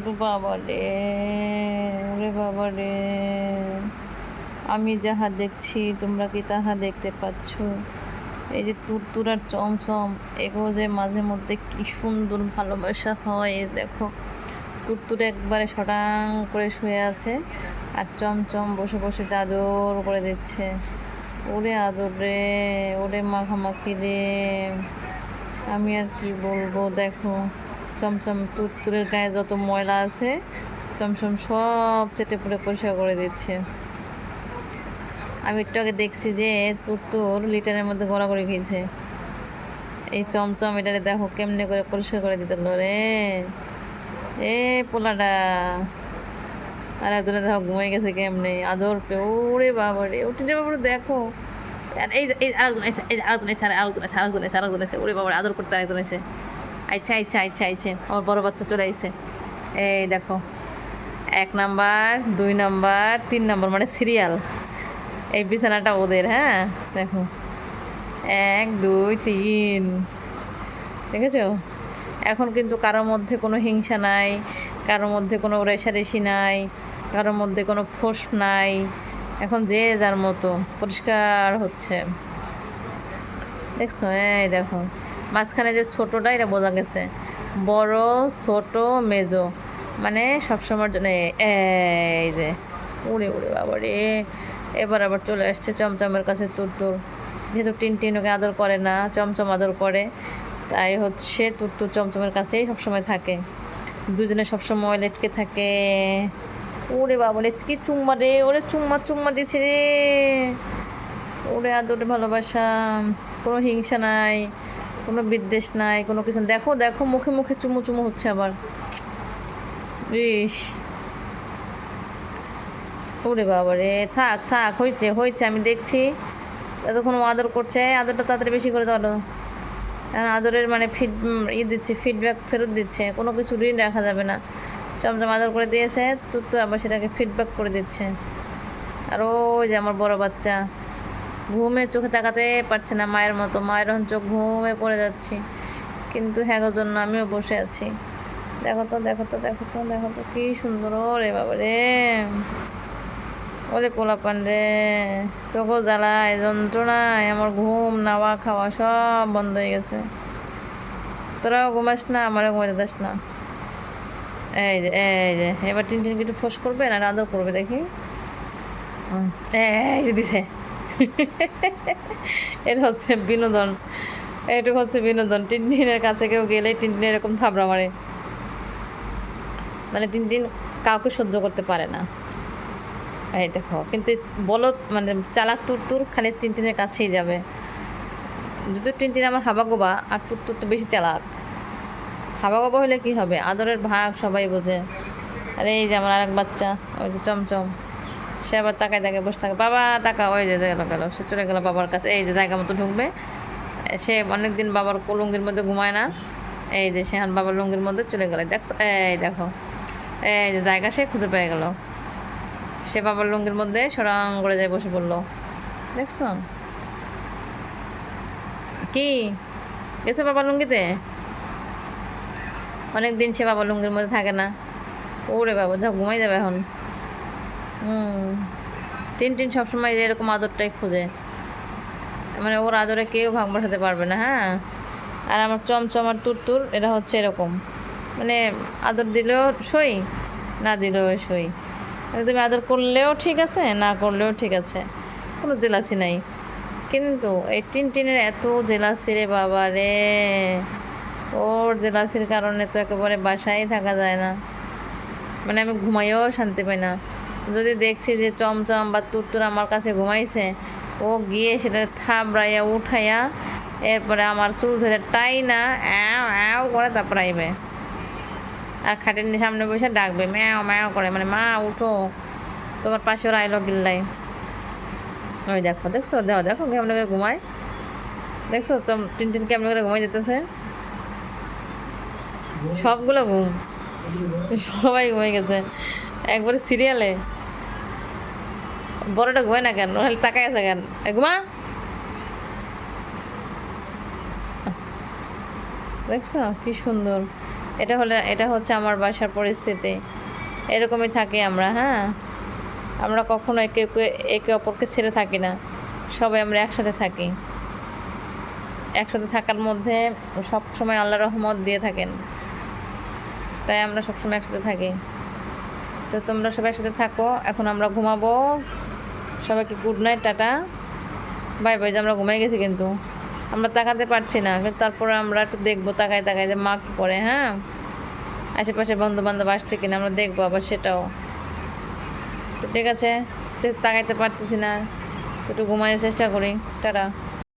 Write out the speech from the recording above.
বাবা রে, ওরে বাবা রে। আমি যাহা দেখছি, তোমরা কি তাহা দেখতে পাচ্ছ? এই যে তুরতুর আর চমচম, এগো যে মাঝে মধ্যে কি সুন্দর ভালোবাসা হয় দেখো। তুরতুর একবারে সটাং করে শুয়ে আছে আর চমচম বসে বসে চাদর করে দিচ্ছে। ওরে আদর রে, ওরে মাখামাখি রে। আমি আর কি বলব, দেখো। চমচম তুরতুরের গায়ে যত ময়লা আছে চমচম সব চেটে পুড়ে পরিষ্কার করে দিচ্ছে। আমি একটু আগে দেখছি যে তুরতুর লিটারের মধ্যে গড়াগড়ি খেয়েছে। এই চমচম এটারে দেখো কেমনে করে পরিষ্কার করে দিতে রে। এ পোলাটা আর একজনে দেখো ঘুমাই গেছে কেমনে আদর পে ওরে বাবা রে ওটিটা বাবা দেখো। আর এই আরেকজন এসে এই আরেকজন এসে আর আরেকজন এসে আরেকজন এসে আরেকজন এসে ওরে বাবা রে, আদর করতে আরেকজন এসে আচ্ছা আচ্ছা আচ্ছা আচ্ছা আমার বড় বাচ্চা চলে আইছে। এই দেখো, এক নাম্বার, দুই নাম্বার, তিন নাম্বার মানে সিরিয়াল এই বিছানাটা ওদের হ্যাঁ? দেখো। এক, দুই, তিন। দেখেছ? এখন কিন্তু কারোর মধ্যে কোনো হিংসা নাই, কারোর মধ্যে কোনো রেশারেশি নাই, কারোর মধ্যে কোনো ফোস নাই। এখন যে যার মতো, পরিষ্কার হচ্ছে। দেখছ? এই দেখো। মাঝখানে যে ছোটোটা, এটা বোঝা গেছে। বড়, ছোট, মেজো। মানে সবসময়ের জন্য এই যে, উড়ে উড়ে বাবা রে। এবার আবার চলে আসছে চমচমের কাছে তুর তুর যেহেতু টিন ওকে আদর করে না, চমচম আদর করে, তাই হচ্ছে তুর চমচমের কাছেই সবসময় থাকে। দুজনে সবসময় লেটকে থাকে। ওরে বাবা রে, কি চুম্মা রে, ওরে চুম্মা চুম্মা দিছে রে। ওরে আদরে ভালোবাসা, কোনো হিংসা নাই। কোনো বিদ্বেষ নাই, কোনো কিছু। দেখো দেখো, মুখে মুখে চুমু চুমু হচ্ছে আবার। ওরে বাবা রে থাক থাক হয়েছে হয়েছে আমি দেখছি। এতক্ষণ আদর করছে আদরটা তাড়াতাড়ি বেশি করে দাও। এখন আদরের মানে ফিড ইয়ে দিচ্ছে ফিডব্যাক ফেরত দিচ্ছে, কোনো কিছু ঋণ রাখা যাবে না। চমচম আদর করে দিয়েছে, তো আবার সেটাকে ফিডব্যাক করে দিচ্ছে। আর ওই যে আমার বড় বাচ্চা। ঘুমে চোখে তাকাতে পারছে না মায়ের মতো। মায়ের চোখ ঘুমে পড়ে যাচ্ছি। কিন্তু হ্যাগোর জন্য আমিও বসে আছি। দেখো তো দেখো তো দেখো তো দেখো তো কি সুন্দর রে বাবা রে। ওরে পোলাপান রে। তোকেও জ্বালায়, যন্ত্রণায়, আমার ঘুম, নাওয়া, খাওয়া সব বন্ধ হয়ে গেছে। তোরাও ঘুমাস না, আমারও ঘুমাতে দাস না। এই যে এই যে, এবার টিন টিন একটু ফোস করবে না আদর করবে দেখি। এই যে দিছে। এটা হচ্ছে বিনোদন। এটুকু হচ্ছে বিনোদন। টিনটিনের কাছে কেউ গেলে টিনটিন এরকম থাবড়া মারে। মানে টিনটিন কাউকে সহ্য করতে পারে না। এই দেখো, কিন্তু বলো মানে চালাক তুর খালি টিনটিনের কাছেই যাবে। যদি টিনটিন আমার হাবা গোবা আর তুর তো বেশি চালাক। হাবা গোবা হলে কি হবে? আদরের ভাগ সবাই বোঝে। আর এই যে আমার আরেক বাচ্চা, ওই যে চমচম। সে আবার তাকায় তাকায় বসে থাকে। বাবা তাকা ওই যে গেল গেল। সে চলে গেল বাবার কাছে, এই যে জায়গা মতো ঢুকবে। সে অনেকদিন বাবার লুঙ্গির মধ্যে ঘুমায় না। এই যে সেহান বাবার লুঙ্গির মধ্যে চলে গেল। দেখছ, এই দেখো, এই যে জায়গা সে খুঁজে পেয়ে গেল। সে বাবার লুঙ্গির মধ্যে সরাং করে যায় বসে পড়ল। দেখছ? কি? গেছে বাবার লুঙ্গিতে? অনেক দিন সে বাবার লুঙ্গির মধ্যে থাকে না। ওরে বাবা, দেখো, ঘুমাই যাবে এখন। হুম। টিন টিন সবসময় এরকম আদরটাই খোঁজে। মানে ওর আদরে কেউ ভাগ বসাতে পারবে না হ্যাঁ? আর আমার চমচম আর তুরতুর, এটা হচ্ছে এরকম। মানে আদর দিলেও সই, না দিলেও সই। মানে তুমি আদর করলেও ঠিক আছে, না করলেও ঠিক আছে। কোনো জেলাসি নাই। কিন্তু এই টিন টিনের এত জেলাসি রে বাবা রে। ওর জেলাসির কারণে তো একেবারে বাসায় থাকা যায় না। মানে আমি ঘুমাইও শান্তি পাই না। যদি দেখছি যে চমচম বা তুরতুর আমার কাছে ঘুমাইছে, ও গিয়ে সেটা থাবড়াইয়া, উঠাইয়া এরপরে আমার চুল ধরে টাই না অ্যাও অ্যাও করে তারপর আইবে। আর খাটের সামনে বসে ডাকবে, ম্যাও ম্যাও করে। মানে মা, উঠো। তোমার পাশে ওরা আইলো গিল্লাই ওই দেখো, দেখছ? দেখো দেখো কেমন করে ঘুমায়। দেখছ? চম টিন টিন কেমন করে ঘুমাই যেতেছে। সবগুলো ঘুম। সবাই ঘুমাই গেছে। একবারে সিরিয়ালে বড়টা ঘুমায় না কেন? খালি তাকাই আছে কেন? ঘুমা। দেখছ? কি সুন্দর। এটা হলে, এটা হচ্ছে আমার বাসার পরিস্থিতি। এরকমই থাকি আমরা হ্যাঁ? আমরা কখনো একে একে- একে অপরকে ছেড়ে থাকি না। সবাই আমরা একসাথে থাকি। একসাথে থাকার মধ্যে সব সময় আল্লাহ রহমত দিয়ে থাকেন। তাই আমরা সবসময় একসাথে থাকি। তো তোমরা সবাই সাথে থাকো। এখন আমরা ঘুমাবো। সবাইকে good night tata. Bye bye যে আমরা ঘুমাই গেছি কিন্তু। আমরা তাকাতে পারছি না। কিন্তু তারপরে আমরা একটু দেখব, তাকায় তাকায় যে মা কী করে হ্যাঁ? আশেপাশে বন্ধু বান্ধব আসছে কিনা, আমরা দেখব আবার সেটাও। তো ঠিক আছে তাকাইতে পারতেছি না, তো একটু ঘুমানোর চেষ্টা করি। টাটা।